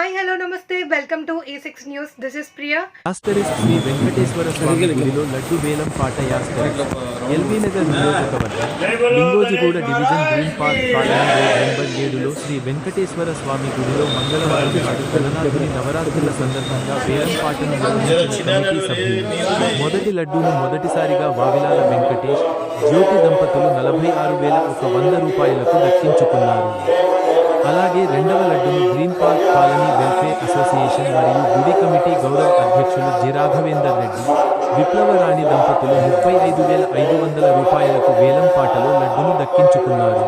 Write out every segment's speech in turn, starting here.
Welcome to A6 News. This is Priya. ఆస్టరిస్ట్ Shri Venkateswara Swamy గుడిలో లడ్డు వేలం పాట యాస్టరిస్ట్ ఎల్బీ నగర్ నియోజకవర్గం Lingojiguda division Green Park Colony road number ఏడులో శ్రీ వెంకటేశ్వర స్వామి గుడిలో మంగళవారం నాడు గణనాథుని నవరాత్రుల సందర్భంగా వేలం పాటను నిర్వహించిన కమిటీ సభ్యులు మొదటి లడ్డూను మొదటిసారిగా వావిలాల వెంకటేష్ జ్యోతి దంపతులు నలభై ఆరు వేల ఒక వంద రూపాయలకు దక్కించుకున్నారు. అలాగే రెండవ లడ్డును Green Park Colony welfare association మరియు గుడి కమిటీ గౌరవ అధ్యక్షులు జి. రాఘవేందర్ రెడ్డి. విప్లవరాణి దంపతులు ముప్పై ఐదు వేల ఐదు వందల రూపాయలకు వేలం పాటలో లడ్డును దక్కించుకున్నారు.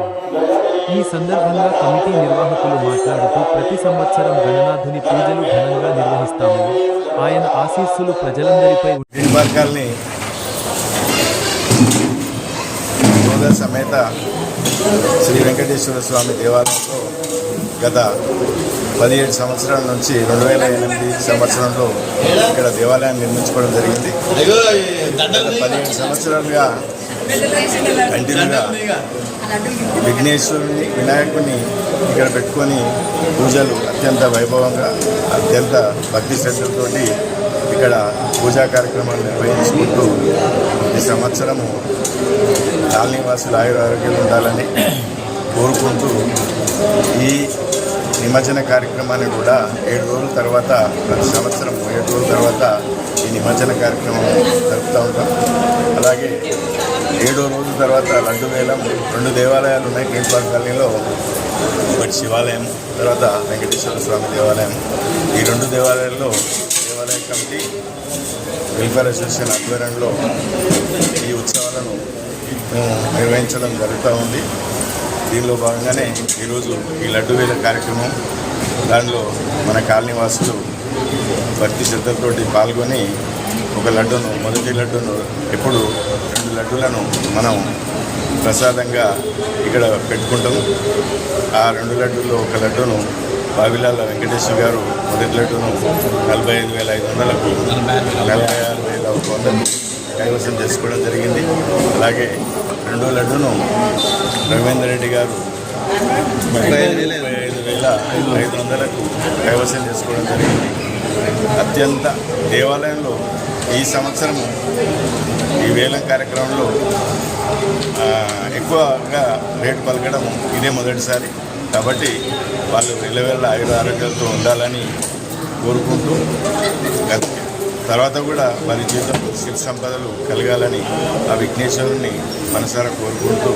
ఈ సందర్భంగా కమిటీ నిర్వాహకులు మాట్లాడుతూ ప్రతి సంవత్సరం గణనాథుని పూజలు ఘనంగా నిర్వహిస్తాము. ఆయన ఆశీస్సులు ప్రజలందరిపై గ్రీన్ సమేత శ్రీ వెంకటేశ్వర స్వామి దేవాలయంలో గత పదిహేడు సంవత్సరాల నుంచి రెండు వేల ఎనిమిది సంవత్సరంలో ఇక్కడ దేవాలయాన్ని నిర్మించుకోవడం జరిగింది. గత పదిహేడు సంవత్సరాలుగా కంటిన్యూగా విఘ్నేశ్వరుని వినాయకుని ఇక్కడ పెట్టుకొని పూజలు అత్యంత వైభవంగా అత్యంత భక్తి శ్రద్ధలతోటి ఇక్కడ పూజా కార్యక్రమాలు నిర్వహించుకుంటూ ఈ సంవత్సరము కాలనీవాసులు ఆయుర ఆరోగ్యం ఉండాలని కోరుకుంటూ ఈ నిమజ్జన కార్యక్రమాన్ని కూడా ఏడు రోజుల తర్వాత ప్రతి సంవత్సరం ఏడు రోజుల తర్వాత ఈ నిమజ్జన కార్యక్రమం జరుపుతూ ఉంటాం. అలాగే ఏడో రోజు తర్వాత లడ్డు వేలం రెండు దేవాలయాలు ఉన్నాయి గ్రీన్ పార్క్ కాలనీలో. శివాలయం తర్వాత వెంకటేశ్వర స్వామి దేవాలయం. ఈ రెండు దేవాలయాల్లో దేవాలయ కమిటీ వెల్ఫేర్ అసోసియేషన్ ఆధ్వర్యంలో ఈ ఉత్సవాలను నిర్వహించడం జరుగుతూ ఉంది. దీనిలో భాగంగానే ఈరోజు ఈ లడ్డు వేల కార్యక్రమం దానిలో మన కాలనీ వాసులు భక్తి శ్రద్ధలతోటి పాల్గొని ఒక లడ్డును మొదటి లడ్డును ఎప్పుడు లడ్డులను మనం ప్రసాదంగా ఇక్కడ పెట్టుకుంటాం ఆ రెండు లడ్డుల్లో ఒక లడ్డును బావిలాల వెంకటేశ్వర గారు మొదటి లడ్డును నలభై ఐదు వేల ఐదు వందలకు నలభై ఆరు వేల ఒక వందలు కైవసం చేసుకోవడం జరిగింది. అలాగే రెండో లడ్డును రవీందర్ రెడ్డి గారు ముప్పై ఐదు వేల ఐదు వందలకు కైవసం చేసుకోవడం జరిగింది. అత్యంత దేవాలయంలో ఈ సంవత్సరము ఈ వేలం కార్యక్రమంలో ఎక్కువగా రేటు పలకడం ఇదే మొదటిసారి. కాబట్టి వాళ్ళు వెళ్ళవేళ్ళ ఆయుర ఆరోగ్యాలతో ఉండాలని కోరుకుంటూ తర్వాత కూడా వారి జీవితంలో సిరి సంపదలు కలగాలని ఆ విఘ్నేశ్వరుని మనసారా కోరుకుంటూ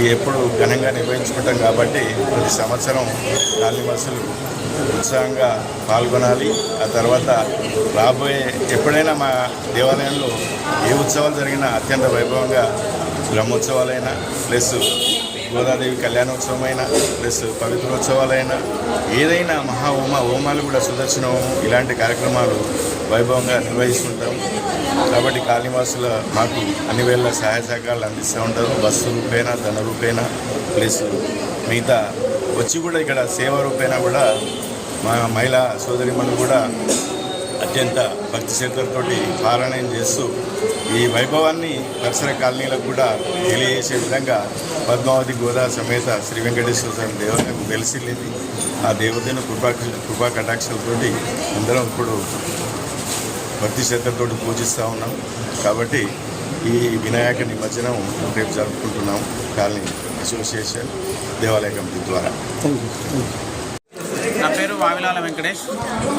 ఈ ఎప్పుడు ఘనంగా నిర్వహించుకుంటాం కాబట్టి ప్రతి సంవత్సరం కాలనివాసులు ఉత్సాహంగా పాల్గొనాలి. ఆ తర్వాత రాబోయే ఎప్పుడైనా మా దేవాలయంలో ఏ ఉత్సవాలు జరిగినా అత్యంత వైభవంగా బ్రహ్మోత్సవాలైనా ప్లస్ గోదాదేవి కళ్యాణోత్సవమైనా ప్లస్ పవిత్రోత్సవాలైనా ఏదైనా మహా హోమ హోమాలు కూడా సుదర్శన హోమం ఇలాంటి కార్యక్రమాలు వైభవంగా నిర్వహిస్తుంటాం. కాబట్టి కాళీవాసుల మాకు అన్ని వేళ సహాయ సహకారాలు అందిస్తూ ఉంటారు. బస్సు రూపేణ ధన రూపేణ ప్లస్ మిగతా వచ్చి కూడా ఇక్కడ సేవ రూపేణ కూడా మా మహిళా సోదరిమణులు కూడా అత్యంత భక్తి శక్తులతోటి పారాయణం చేస్తూ ఈ వైభవాన్ని పరిసర కాలనీలకు కూడా తెలియజేసే విధంగా పద్మావతి గోదా సమేత శ్రీ వెంకటేశ్వర స్వామి దేవాలయం వెలిసిల్లింది. ఆ దేవతను కృపా కృపా కటాక్షలతోటి అందరం ఇప్పుడు భక్తి శ్రద్ధలతోటి పూజిస్తూ ఉన్నాం. కాబట్టి ఈ వినాయక నిమజ్జనం రేపు జరుపుకుంటున్నాం. కాలనీ అసోసియేషన్ దేవాలయ కమిటీ ద్వారా. నా పేరు Vavilala Venkatesh.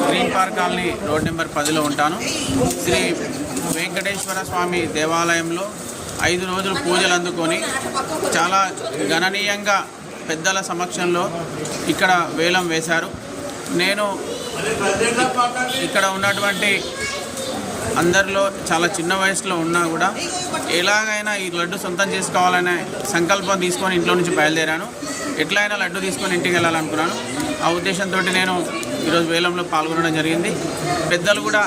Green Park Colony road number పదిలో ఉంటాను. శ్రీ వెంకటేశ్వర స్వామి దేవాలయంలో ఐదు రోజులు పూజలు అందుకొని చాలా గణనీయంగా పెద్దల సమక్షంలో ఇక్కడ వేలం వేశారు. నేను ఇక్కడ ఉన్నటువంటి అందరిలో చాలా చిన్న వయసులో ఉన్నా కూడా ఎలాగైనా ఈ లడ్డు సొంతం చేసుకోవాలనే సంకల్పం తీసుకొని ఇంట్లో నుంచి బయలుదేరాను. ఎట్లయినా లడ్డు తీసుకొని ఇంటికి వెళ్ళాలనుకున్నాను. ఆ ఉద్దేశంతో నేను ఈరోజు వేలంలో పాల్గొనడం జరిగింది. పెద్దలు కూడా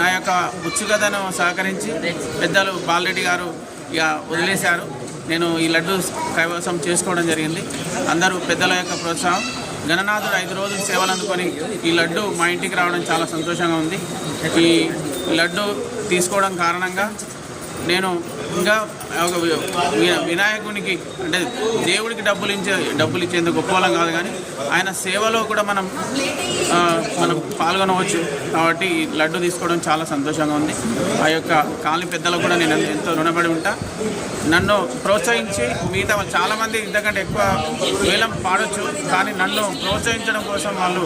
నా యొక్క ఉత్సుకతను సహకరించి పెద్దలు బాలరెడ్డి గారు ఇక వదిలేశారు. నేను ఈ లడ్డు కైవసం చేసుకోవడం జరిగింది. అందరూ పెద్దల యొక్క ప్రోత్సాహం. గణనాథుడు ఐదు రోజులు సేవలు అందుకొని ఈ లడ్డు మా ఇంటికి రావడం చాలా సంతోషంగా ఉంది. ఈ లడ్డు తీసుకోవడం కారణంగా నేను ఇంకా ఒక వినాయకునికి అంటే దేవుడికి డబ్బులు ఇచ్చే డబ్బులు ఇచ్చేందుకు గొప్పవాళ్ళం కాదు కానీ ఆయన సేవలో కూడా మనం మనం పాల్గొనవచ్చు. కాబట్టి లడ్డు తీసుకోవడం చాలా సంతోషంగా ఉంది. ఆ యొక్క కాలనీ పెద్దలకు కూడా నేను ఎంతో రుణపడి ఉంటా. నన్ను ప్రోత్సహించి మిగతా చాలామంది ఇంతకంటే ఎక్కువ వేలం పాడొచ్చు కానీ నన్ను ప్రోత్సహించడం కోసం వాళ్ళు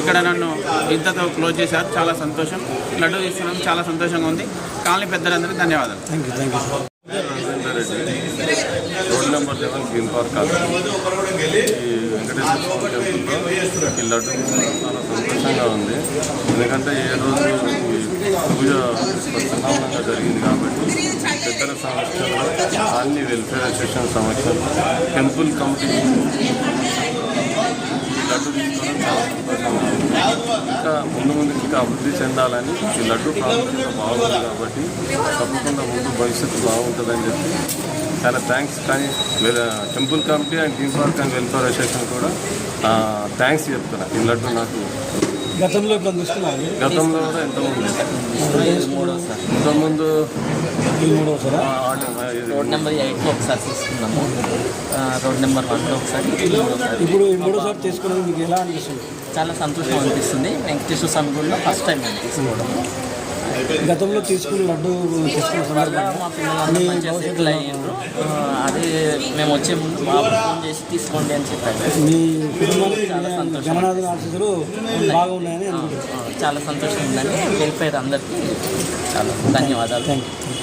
ఇక్కడ నన్ను ఇంతతో క్లోజ్ చేశారు. చాలా సంతోషం. లడ్డు తీసుకోవడం చాలా సంతోషంగా ఉంది. కాలనీ పెద్దలందరికీ ధన్యవాదాలు. Rajender Reddy. Road number eleven Green Park ఈ వెంకటేశ్వర టెంపుల్లో ఈ లడ్డు చాలా సంతోషంగా ఉంది. ఎందుకంటే ఏ రోజు పూజ ప్రసన్నంగా జరిగింది కాబట్టి పెద్దల సమక్షంలో అన్ని వెల్ఫేర్ అసోసియేషన్ సమక్షంలో టెంపుల్ కమిటీ ఈ లడ్డు తీసుకోవడం చాలా సంతోషంగా ఉంది. ఇంకా ముందు ముందు ఇంకా అభివృద్ధి చెందాలని ఈ లడ్డు ప్రాముఖ్యత బాగుంది కాబట్టి తప్పకుండా ముందు భవిష్యత్తు బాగుంటుందని చెప్పి చాలా థ్యాంక్స్ కానీ temple committee and theme park and welfare association కూడా థ్యాంక్స్ చెప్తున్నా. ఈ లడ్డు నాకు గతంలో ఇప్పుడు గతంలో కూడా ఎంతమంది ఇంతకుముందు రోడ్ నెంబర్ ఎయిట్లో ఒకసారి తీసుకున్నాము రోడ్ నెంబర్ వన్లో ఒకసారి ఇప్పుడు మూడోసారి మీకు ఎలా అనిపిస్తుంది? చాలా సంతోషం అనిపిస్తుంది. వెంకటేశ్వర స్వామి గుడిలో ఫస్ట్ టైం మేము తీసుకోవడం గతంలో తీసుకున్న లడ్డు తీసుకున్న అయ్యారు. అదే మేము వచ్చే ముందు ఫోన్ చేసి తీసుకోండి అని చెప్పారు. మీ కుటుంబానికి చాలా సంతోషం. జగన్నాథ ఆశీస్సులు బాగున్నాయని చాలా సంతోషం ఉందండి. వెల్ఫేర్ అందరికీ. చాలా ధన్యవాదాలు. Thank you